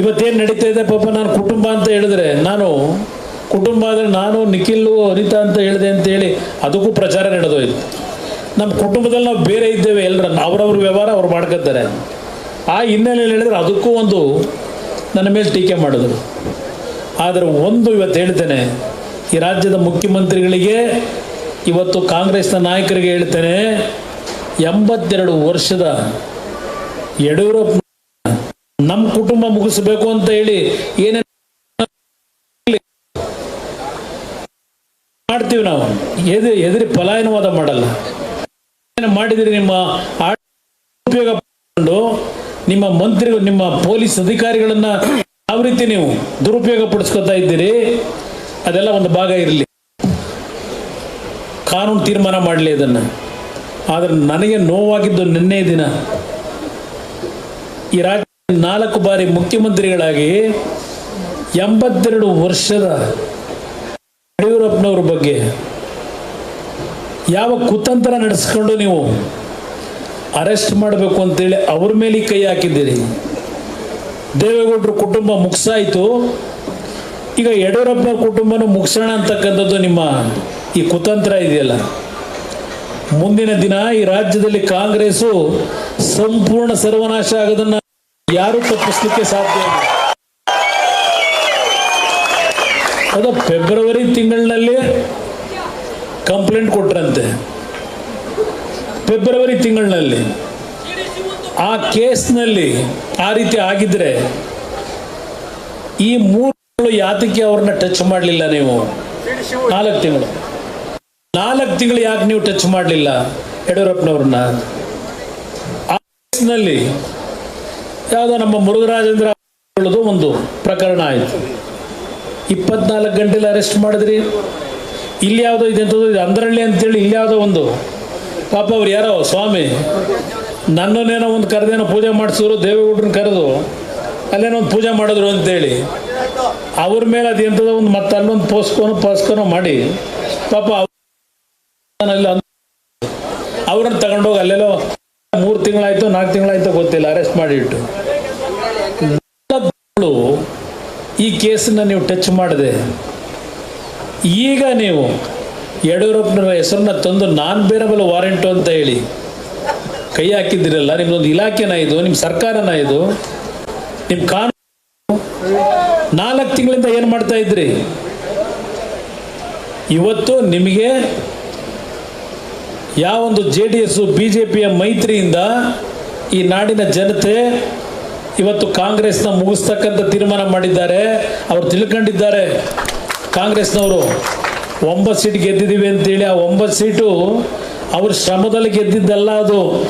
ಇವತ್ತೇನು ನಡೀತಾ ಇದೆ ಪಾಪ ನಾನು ಕುಟುಂಬ ಅಂತ ಹೇಳಿದ್ರೆ, ನಾನು ಕುಟುಂಬ ಅಂದರೆ ನಾನು ನಿಖಿಲ್ಲು ಅನಿತಾ ಅಂತ ಹೇಳಿದೆ ಅಂತೇಳಿ ಅದಕ್ಕೂ ಪ್ರಚಾರ ನಡೆದೋಯ್ತು. ನಮ್ಮ ಕುಟುಂಬದಲ್ಲಿ ನಾವು ಬೇರೆ ಇದ್ದೇವೆ ಎಲ್ಲರ ಅವರವ್ರ ವ್ಯವಹಾರ ಅವ್ರು ಮಾಡ್ಕೊತಾರೆ ಆ ಹಿನ್ನೆಲೆಯಲ್ಲಿ ಹೇಳಿದ್ರೆ ಅದಕ್ಕೂ ಒಂದು ನನ್ನ ಮೇಲೆ ಟೀಕೆ ಮಾಡಿದ್ರು. ಆದರೆ ಒಂದು ಇವತ್ತು ಹೇಳ್ತೇನೆ, ಈ ರಾಜ್ಯದ ಮುಖ್ಯಮಂತ್ರಿಗಳಿಗೆ ಇವತ್ತು ಕಾಂಗ್ರೆಸ್ನ ನಾಯಕರಿಗೆ ಹೇಳ್ತೇನೆ, ಎಂಬತ್ತೆರಡು ವರ್ಷದ ಯಡಿಯೂರಪ್ಪ ನಮ್ಮ ಕುಟುಂಬ ಮುಗಿಸ್ಬೇಕು ಅಂತ ಹೇಳಿ ಏನೇ ಮಾಡ್ತೀವಿ ನಾವು? ಎದುರಿ ಎದುರಿ ಪಲಾಯನವಾದ ಮಾಡಲ್ಲ. ಮಾಡಿದ್ರೆ ನಿಮ್ಮ ಉಪಯೋಗ ನಿಮ್ಮ ಮಂತ್ರಿ ನಿಮ್ಮ ಪೊಲೀಸ್ ಅಧಿಕಾರಿಗಳನ್ನ ಯಾವ ರೀತಿ ನೀವು ದುರುಪಯೋಗ ಪಡಿಸ್ಕೊತಾ ಇದ್ದೀರಿ? ಅದೆಲ್ಲ ಒಂದು ಭಾಗ ಇರಲಿ. ಕಾನೂನು ತೀರ್ಮಾನ ಮಾಡಲಿ ಅದನ್ನ. ಆದ್ರೆ ನನಗೆ ನೋವಾಗಿದ್ದು ನಿನ್ನೆ ದಿನ. ಈ ರಾಜ್ಯ ನಾಲ್ಕು ಬಾರಿ ಮುಖ್ಯಮಂತ್ರಿಗಳಾಗಿ ಎಂಬತ್ತೆರಡು ವರ್ಷದ ಯಡಿಯೂರಪ್ಪನವ್ರ ಬಗ್ಗೆ ಯಾವ ಕುತಂತ್ರ ನಡೆಸ್ಕೊಂಡು ನೀವು ಅರೆಸ್ಟ್ ಮಾಡಬೇಕು ಅಂತೇಳಿ ಅವ್ರ ಮೇಲೆ ಕೈ ಹಾಕಿದ್ದೀರಿ. ದೇವೇಗೌಡರ ಕುಟುಂಬ ಮುಗಿಸಾಯಿತು. ಈಗ ಯಡಿಯೂರಪ್ಪನವ್ರ ಕುಟುಂಬನೂ ಮುಗಿಸೋಣ ಅಂತಕ್ಕಂಥದ್ದು ನಿಮ್ಮ ಈ ಕುತಂತ್ರ ಇದೆಯಲ್ಲ. ಮುಂದಿನ ದಿನ ಈ ರಾಜ್ಯದಲ್ಲಿ ಕಾಂಗ್ರೆಸ್ಸು ಸಂಪೂರ್ಣ ಸರ್ವನಾಶ ಆಗೋದನ್ನ ಯಾರು ತಪ್ಪಿಸ್ಲಿಕ್ಕೆ ಸಾಧ್ಯ ಇಲ್ಲ. ಅದು ಫೆಬ್ರವರಿ ತಿಂಗಳಿನಲ್ಲಿ ಕಂಪ್ಲೇಂಟ್ ಕೊಟ್ರಂತೆ. ಫೆಬ್ರವರಿ ತಿಂಗಳಿನಲ್ಲಿ ಆ ಕೇಸ್ನಲ್ಲಿ ಆ ರೀತಿ ಆಗಿದ್ರೆ ಈ ಮೂರು ಯಾತಕ್ಕೆ ಅವ್ರನ್ನ ಟಚ್ ಮಾಡಲಿಲ್ಲ ನೀವು? ನಾಲ್ಕು ತಿಂಗಳು. ನಾಲ್ಕು ತಿಂಗಳು ಯಾಕೆ ನೀವು ಟಚ್ ಮಾಡಲಿಲ್ಲ ಯಡಿಯೂರಪ್ಪನವ್ರನ್ನ? ಆ ಕೇಸ್ನಲ್ಲಿ ಯಾವುದೋ ನಮ್ಮ ಮುರುಘರಾಜೇಂದ್ರ ಒಂದು ಪ್ರಕರಣ ಆಯಿತು. ಇಪ್ಪತ್ನಾಲ್ಕು ಗಂಟೆಲಿ ಅರೆಸ್ಟ್ ಮಾಡಿದ್ರಿ. ಇಲ್ಲಿ ಯಾವುದೋ ಇದೆಂಥದ್ದು ಇದು ಅಂದ್ರಳ್ಳಿ ಅಂತೇಳಿ ಇಲ್ಲಿ ಯಾವುದೋ ಒಂದು ಪಾಪ ಅವ್ರು ಯಾರೋ, ಸ್ವಾಮಿ, ನನ್ನನ್ನೇನೋ ಒಂದು ಕರೆದೇನೋ ಪೂಜೆ ಮಾಡಿಸಿದ್ರು, ದೇವೇಗೌಡ್ರನ್ನ ಕರೆದು ಅಲ್ಲೇನೋ ಒಂದು ಪೂಜೆ ಮಾಡಿದ್ರು ಅಂತೇಳಿ. ಅವ್ರ ಮೇಲೆ ಅದು ಎಂಥದೋ ಒಂದು ಮತ್ತೆ ಅಲ್ಲೊಂದು ಪೋಸ್ಕೋನು ಪಾಸ್ಕೋನೋ ಮಾಡಿ ಪಾಪ ಅವ್ರನ್ನ ತಗೊಂಡೋಗಿ ಅಲ್ಲೆಲ್ಲೋ ಮೂರು ತಿಂಗಳಾಯ್ತು, ನಾಲ್ಕು ತಿಂಗಳಾಯ್ತು ಗೊತ್ತಿಲ್ಲ, ಅರೆಸ್ಟ್ ಮಾಡಿಟ್ಟು ನಾಲ್ಕು ತಿಂಗಳು ಈ ಕೇಸನ್ನ ನೀವು ಟಚ್ ಮಾಡಿದೆ. ಈಗ ನೀವು ಯಡಿಯೂರಪ್ಪನವರ ಹೆಸರನ್ನ ತಂದು ನಾನ್ ಬೇರಬಲ್ ವಾರೆಂಟು ಅಂತ ಹೇಳಿ ಕೈ ಹಾಕಿದ್ದೀರಲ್ಲ, ನಿಮ್ದೊಂದು ಇಲಾಖೆನ ಇದು ನಿಮ್ಮ ಸರ್ಕಾರನ ಇದು ನಿಮ್ಮ ಕಾನೂನು ನಾಲ್ಕು ತಿಂಗಳಿಂದ ಏನು ಮಾಡ್ತಾ ಇದ್ರಿ? ಇವತ್ತು ನಿಮಗೆ ಯಾವೊಂದು J D S, B J ಪಿಯ ಮೈತ್ರಿಯಿಂದ ಈ ನಾಡಿನ ಜನತೆ ಇವತ್ತು ಕಾಂಗ್ರೆಸ್ನ ಮುಗಿಸ್ತಕ್ಕಂಥ ತೀರ್ಮಾನ ಮಾಡಿದ್ದಾರೆ. ಅವರು ತಿಳ್ಕೊಂಡಿದ್ದಾರೆ. ಕಾಂಗ್ರೆಸ್ನವರು ಒಂಬತ್ತು ಸೀಟ್ ಗೆದ್ದಿದ್ದೀವಿ ಅಂತೇಳಿ, ಆ ಒಂಬತ್ತು ಸೀಟು ಅವ್ರ ಶ್ರಮದಲ್ಲಿ ಗೆದ್ದಿದ್ದಲ್ಲ ಅದು.